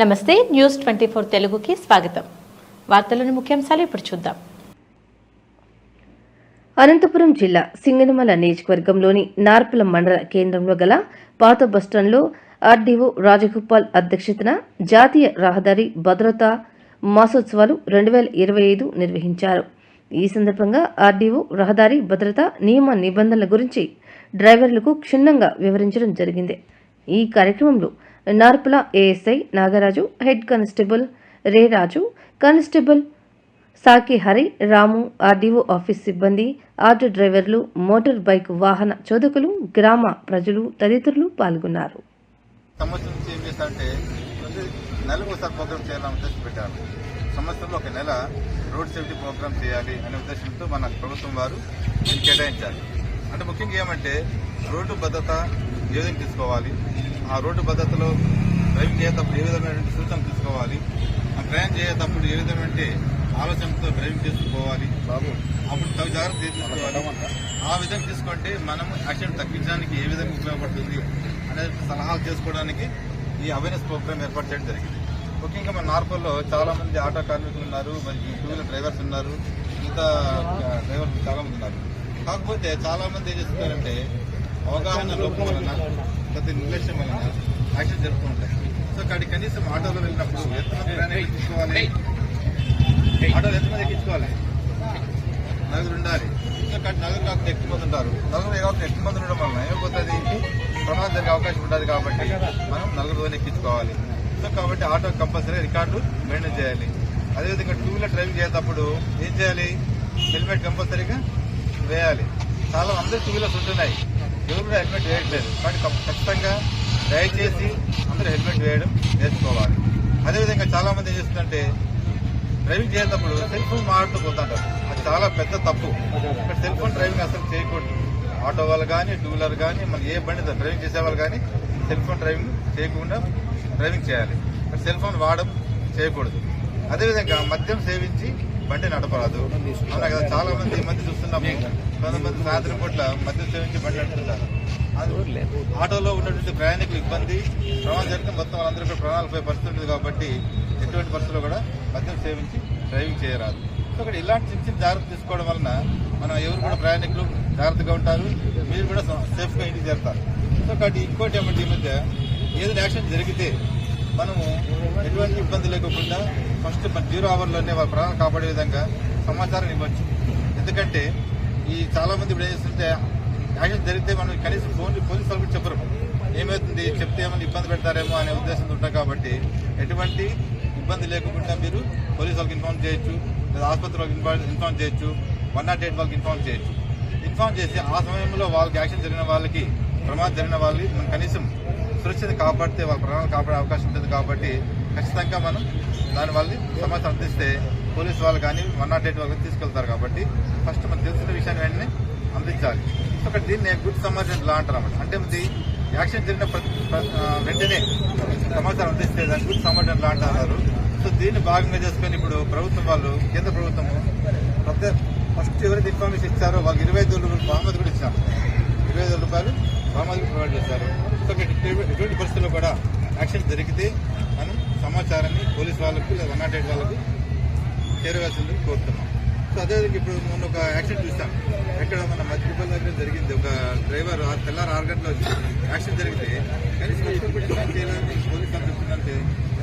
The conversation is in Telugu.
నమస్తే న్యూస్ ట్వంటీ ఫోర్ తెలుగుకి స్వాగతం. వార్తలను ముఖ్యాంశాలు ఇప్పుడు చూద్దాం. అనంతపురం జిల్లా సింగనమల నియోజకవర్గంలోని నార్పుల మండల కేంద్రంలో గల పాత బస్టాండ్లో ఆర్డీఓ రాజగోపాల్ అధ్యక్షతన జాతీయ రహదారి భద్రతా మాసోత్సవాలు రెండు వేల ఇరవై ఐదు నిర్వహించారు. ఈ సందర్భంగా ఆర్డీఓ రహదారి భద్రత నియమ నిబంధనల గురించి డ్రైవర్లకు క్షుణ్ణంగా వివరించడం జరిగింది. ఈ కార్యక్రమంలో Narpala ASI Nagaraju head constable రే Raju constable Saki Hari Ramu RDO office సిబ్బంది ఆటో డ్రైవర్లు మోటార్ బైక్ వాహన చోదకులు గ్రామ ప్రజలు తదితరులు పాల్గొన్నారు. నెలకు ఒకసారి ప్రోగ్రామ్ చేయాలని ఉద్దేశం పెట్టారు. సంవత్సరంలో ఒక నెల రోడ్ సేఫ్టీ ప్రోగ్రామ్ చేయాలి అనే ఉద్దేశంతో మన ప్రభుత్వం వారు దీన్ని కేటాయించారు. అంటే ముఖ్యంగా ఏమంటే రోడ్డు భద్రత ఏ విధంగా తీసుకోవాలి. ఆ రోడ్డు భద్రతలో డ్రైవింగ్ చేసేటప్పుడు ఏ విధమైన సూచనలు తీసుకోవాలి? ఆ ప్రయాణం చేసేటప్పుడు ఏ విధమైన ఆలోచనతో డ్రైవింగ్ చేసుకోవాలి? బాబు. అప్పుడు తగు జాగ్రత్త తీసుకోవాలి. ఆ విధంగా తీసుకుంటే మనం యాక్సిడెంట్ తగ్గించడానికి ఏ విధంగా ఉపయోగపడుతుంది అనేది సలహాలు చేసుకోవడానికి ఈ అవేర్నెస్ ప్రోగ్రామ్ ఏర్పాటు చేయడం జరిగింది. ముఖ్యంగా మన నార్పల్లో చాలా మంది ఆటో కార్మికులు ఉన్నారు మరి టూ వీలర్ డ్రైవర్స్ ఉన్నారు మిగతా డ్రైవర్స్ చాలా మంది ఉన్నారు. కాకపోతే చాలా మంది ఏం చేస్తున్నారంటే అవగాహన లోపం వలన ప్రతి నిర్లక్ష్యం వలన యాక్సిడెంట్ జరుగుతూ ఉంటాయి. సో అక్కడికి కనీసం ఆటోలో వెళ్ళినప్పుడు ఎంతమంది ప్రయాణికులు తీసుకోవాలి ఆటోలు ఎంతమంది ఎక్కించుకోవాలి? నలుగురు ఉండాలి. ఇంకా కట్- నలుగురు కాకుండా ఎక్కువ మంది ఉంటారు. నలుగురు కాకుండా ఎక్కువ మంది ఉండడం వలన ఏమైపోతుంది? ప్రమాదం జరిగే అవకాశం ఉంటుంది కాబట్టి మనం నలుగురు ఎక్కించుకోవాలి. సో కాబట్టి ఆటో కంపల్సరీ రికార్డు మెయింటైన్ చేయాలి. అదేవిధంగా టూ వీలర్ డ్రైవింగ్ చేసేటప్పుడు ఏం చేయాలి? హెల్మెట్ కంపల్సరీగా వేయాలి. చాలా అందరూ టూ వీలర్స్ ఉంటున్నాయి. ఎవరు కూడా హెల్మెట్ వేయట్లేదు. కానీ ఖచ్చితంగా దయచేసి అందరూ హెల్మెట్ వేయడం నేర్చుకోవాలి. అదేవిధంగా చాలా మంది ఏం చేస్తుందంటే డ్రైవింగ్ చేసేటప్పుడు సెల్ ఫోన్ మాట్లాడుతూ పోతుంటారు. అది చాలా పెద్ద తప్పు. ఇక్కడ సెల్ ఫోన్ డ్రైవింగ్ అసలు చేయకూడదు. ఆటో వాళ్ళు కానీ టూ వీలర్ కానీ మన ఏ బండి డ్రైవింగ్ చేసేవాళ్ళు కానీ సెల్ ఫోన్ డ్రైవింగ్ చేయకుండా డ్రైవింగ్ చేయాలి. ఇక్కడ సెల్ ఫోన్ వాడడం చేయకూడదు. అదేవిధంగా మద్యం సేవించి బండి నడపరాదు. అవునా కదా? చాలా మంది ఈ మధ్య చూస్తున్నాము. కొంతమంది సాయంత్రం పూట్ల మద్యం సేవించి బండి నడుపుతుంటారు ఆటోలో ఉన్నటువంటి ప్రయాణికులు ఇబ్బంది. ప్రమాదం జరిగితే మొత్తం వాళ్ళందరూ కూడా ప్రాణాలపై పరిస్థితి ఉంటుంది కాబట్టి ఎటువంటి పరిస్థితుల్లో కూడా మద్యం సేవించి డ్రైవింగ్ చేయరాదు. సో ఇక్కడ ఇలాంటి చిన్న చిన్న జాగ్రత్త తీసుకోవడం వలన మనం ఎవరు కూడా ప్రయాణికులు జాగ్రత్తగా ఉంటారు. మీరు కూడా సేఫ్గా ఇంటికి చేరుతారు. సో కాబట్టి ఇంకోటి ఏమంటే ఈ మధ్య ఏదైనా యాక్సిడెంట్ జరిగితే మనము ఎటువంటి ఇబ్బంది లేకుండా ఫస్ట్ మన జీరో అవర్లోనే వాళ్ళ ప్రాణాలు కాపాడే విధంగా సమాచారం ఇవ్వచ్చు. ఎందుకంటే ఈ చాలా మంది ఇప్పుడు ఏం చేస్తుంటే యాక్సిడెంట్ జరిగితే మనం కనీసం ఫోన్ పోలీసు వాళ్ళకి చెప్పరు. ఏమవుతుంది? చెప్తే ఏమైనా ఇబ్బంది పెడతారేమో అనే ఉద్దేశంతో ఉంటాం కాబట్టి ఎటువంటి ఇబ్బంది లేకుండా మీరు పోలీసు వాళ్ళకి ఇన్ఫార్మ్ చేయొచ్చు లేదా ఆసుపత్రి వాళ్ళకి ఇన్ఫార్మ్ చేయొచ్చు వన్ నాట్ ఎయిట్ వాళ్ళకి ఇన్ఫార్మ్ చేయొచ్చు. ఇన్ఫార్మ్ చేసి ఆ సమయంలో వాళ్ళకి యాక్షన్ జరిగిన వాళ్ళకి ప్రమాదం జరిగిన వాళ్ళకి మనం కనీసం సురక్షిత కాపాడితే వాళ్ళ ప్రాణాలు కాపాడే అవకాశం ఉంటుంది కాబట్టి ఖచ్చితంగా మనం దాని వాళ్ళని సమాచారం అందిస్తే పోలీసు వాళ్ళు కానీ వన్ నాట్ ఎయిట్ వాళ్ళకి తీసుకెళ్తారు కాబట్టి ఫస్ట్ మనం తెలిసిన విషయాన్ని వెంటనే అందించాలి. సో దీన్ని గుడ్ సమాచారం లా అంటారు అన్నమాట. అంటే ఇది యాక్షన్ జరిగిన వెంటనే సమాచారం అందిస్తే దాన్ని గుడ్ సమాచారం లా అంటారు. సో దీన్ని భాగంగా చేసుకొని ఇప్పుడు ప్రభుత్వం వాళ్ళు కేంద్ర ప్రభుత్వము ప్రతి ఫస్ట్ ఎవరైతే ఇన్ఫర్మేషన్ ఇచ్చారో వాళ్ళకి ఇరవై ఐదు బహుమతి కూడా ఇచ్చారు ఇరవై ఐదు రూపాయలు బహుమతి ప్రొవైడ్ చేశారు సో ఇక్కడ ఎటువంటి- ఎటువంటి పరిస్థితుల్లో కూడా యాక్సిడెంట్ జరిగితే మనం సమాచారాన్ని పోలీస్ వాళ్ళకు లేదా వన్ నాట్ ఎయిట్ వాళ్ళకు చేరవేసిందని కోరుతున్నాం. సో అదేవిధంగా ఇప్పుడు మొన్న ఒక యాక్సిడెంట్ చూస్తాం ఎక్కడ మన మధ్యపల్లి దగ్గర జరిగింది. ఒక డ్రైవర్ తెల్లారు ఆరు గంటల యాక్సిడెంట్ జరిగితే కనీసం చేయాలని పోలీస్ వాళ్ళు చెప్తున్నారు.